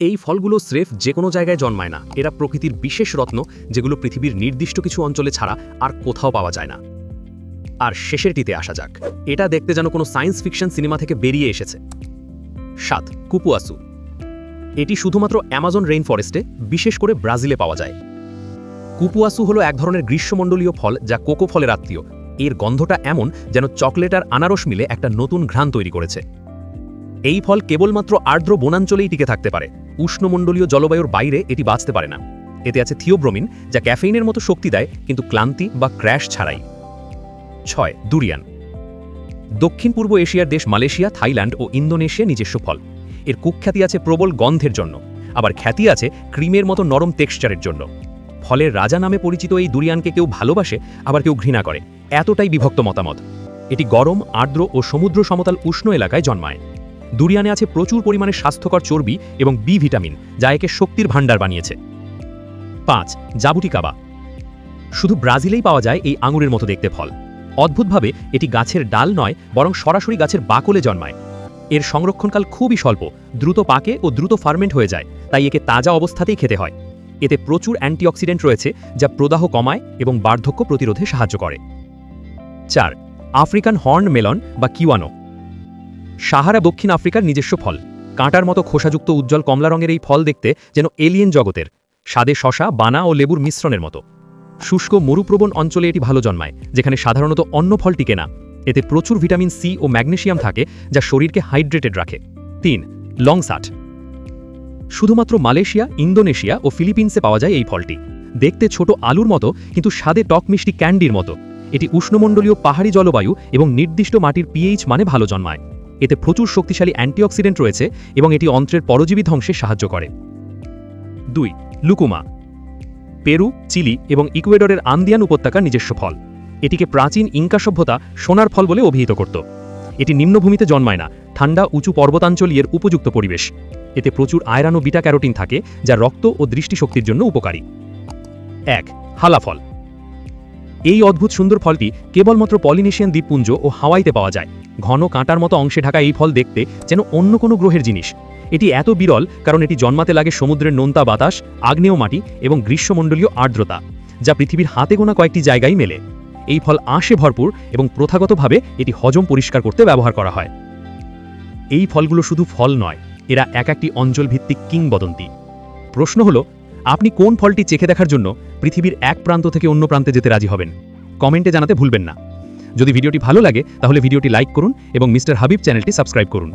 এই ফলগুলো স্রেফ যে কোনো জায়গায় জন্মায় না। এরা প্রকৃতির বিশেষ রত্ন, যেগুলো পৃথিবীর নির্দিষ্ট কিছু অঞ্চলে ছাড়া আর কোথাও পাওয়া যায় না। আর শেষেরটিতে আসা যাক। এটা দেখতে যেন কোনো সায়েন্স ফিকশন সিনেমা থেকে বেরিয়ে এসেছে। সাত, কুপুয়াসু। এটি শুধুমাত্র অ্যামাজন রেইন ফরেস্টে বিশেষ করে ব্রাজিলে পাওয়া যায়। কুপুয়াসু হলো এক ধরনের গ্রীষ্মমণ্ডলীয় ফল যা কোকো ফলের আত্মীয়। এর গন্ধটা এমন যেন চকলেট আর আনারস মিলে একটা নতুন ঘ্রাণ তৈরি করেছে। এই ফল কেবলমাত্র আর্দ্র বনাঞ্চলেই টিকে থাকতে পারে। উষ্ণমণ্ডলীয় জলবায়ুর বাইরে এটি বাঁচতে পারে না। এতে আছে থিওব্রোমিন, যা ক্যাফেইনের মতো শক্তি দেয়, কিন্তু ক্লান্তি বা ক্র্যাশ ছাড়াই। ছয়, দুরিয়ান। দক্ষিণ পূর্ব এশিয়ার দেশ মালয়েশিয়া, থাইল্যান্ড ও ইন্দোনেশিয়া নিজস্ব ফল। এর কুখ্যাতি আছে প্রবল গন্ধের জন্য। আবার খ্যাতি আছে ক্রিমের মতো নরম টেক্সচারের জন্য। ফলের রাজা নামে পরিচিত এই দুরিয়ানকে কেউ ভালোবাসে, আবার কেউ ঘৃণা করে। এতটাই বিভক্ত মতামত। এটি গরম, আর্দ্র ও সমুদ্র সমতল উষ্ণ এলাকায় জন্মায়। দুরিয়ানে আছে প্রচুর পরিমাণে স্বাস্থ্যকর চর্বি এবং বি ভিটামিন, যা একে শক্তির ভাণ্ডার বানিয়েছে। পাঁচ, জাবুটিকাবা। শুধু ব্রাজিলেই পাওয়া যায় এই আঙুরের মতো দেখতে ফল। অদ্ভুতভাবে, এটি গাছের ডাল নয়, বরং সরাসরি গাছের বাকলে জন্মায়। এর সংরক্ষণকাল খুবই স্বল্প, দ্রুত পাকে ও দ্রুত ফার্মেন্ট হয়ে যায়, তাই একে তাজা অবস্থাতেই খেতে হয়। এতে প্রচুর অ্যান্টিঅক্সিডেন্ট রয়েছে, যা প্রদাহ কমায় এবং বার্ধক্য প্রতিরোধে সাহায্য করে। চার, আফ্রিকান হর্ন মেলন বা কিওয়ানো সাহারা দক্ষিণ আফ্রিকার নিজস্ব ফল। কাঁটার মতো খোসাযুক্ত উজ্জ্বল কমলা রঙের এই ফল দেখতে যেন এলিয়েন জগতের। স্বাদে শশা, বানা ও লেবুর মিশ্রণের মতো। শুষ্ক, মরুপ্রবণ অঞ্চলে এটি ভালো জন্মায়, যেখানে সাধারণত অন্য ফল টিকে না। এতে প্রচুর ভিটামিন সি ও ম্যাগনেশিয়াম থাকে, যা শরীরকে হাইড্রেটেড রাখে। তিন, লংসাট। শুধুমাত্র মালয়েশিয়া, ইন্দোনেশিয়া ও ফিলিপিন্সে পাওয়া যায় এই ফলটি। দেখতে ছোট আলুর মতো, কিন্তু স্বাদে টক মিষ্টি ক্যান্ডির মতো। এটি উষ্ণমণ্ডলীয় পাহাড়ি জলবায়ু এবং নির্দিষ্ট মাটির পিএইচ মানে ভালো জন্মায়। এতে প্রচুর শক্তিশালী অ্যান্টিঅক্সিডেন্ট রয়েছে এবং এটি অন্ত্রের পরজীবী ধ্বংসে সাহায্য করে। দুই, লুকুমা। পেরু, চিলি এবং ইকুয়েডরের আন্দিয়ান উপত্যকার নিজস্ব ফল। এটিকে প্রাচীন ইঙ্কা সভ্যতা সোনার ফল বলে অভিহিত করত। এটি নিম্নভূমিতে জন্মায় না, ঠান্ডা, উঁচু পর্বতাঞ্চলীয়ের উপযুক্ত পরিবেশ। এতে প্রচুর আয়রান ও বিটা ক্যারোটিন থাকে, যা রক্ত ও দৃষ্টিশক্তির জন্য উপকারী। এক, হালাফল। এই অদ্ভুত সুন্দর ফলটি কেবলমাত্র পলিনেশিয়ান দ্বীপপুঞ্জ ও হাওয়াইতে পাওয়া যায়। ঘন কাঁটার মতো অংশে ঢাকা এই ফল দেখতে যেন অন্য কোনো গ্রহের জিনিস। এটি এত বিরল কারণ এটি জন্মাতে লাগে সমুদ্রের নোনতা বাতাস, আগ্নেয় মাটি এবং গ্রীষ্মমণ্ডলীয় আর্দ্রতা, যা পৃথিবীর হাতে গোনা কয়েকটি জায়গায় মেলে। এই ফল আঁশে ভরপুর এবং প্রথাগতভাবে এটি হজম পরিষ্কার করতে ব্যবহার করা হয়। এই ফলগুলো শুধু ফল নয়, এরা এক একটি অঞ্চলভিত্তিক কিংবদন্তি। প্রশ্ন হলো, আপনি কোন ফলটি চেখে দেখার জন্য পৃথিবীর এক প্রান্ত থেকে অন্য প্রান্তে যেতে রাজি হবেন? কমেন্টে জানাতে ভুলবেন না। যদি ভিডিওটি ভালো লাগে তাহলে ভিডিওটি লাইক করুন এবং মিস্টার হাবিব চ্যানেলটি সাবস্ক্রাইব করুন।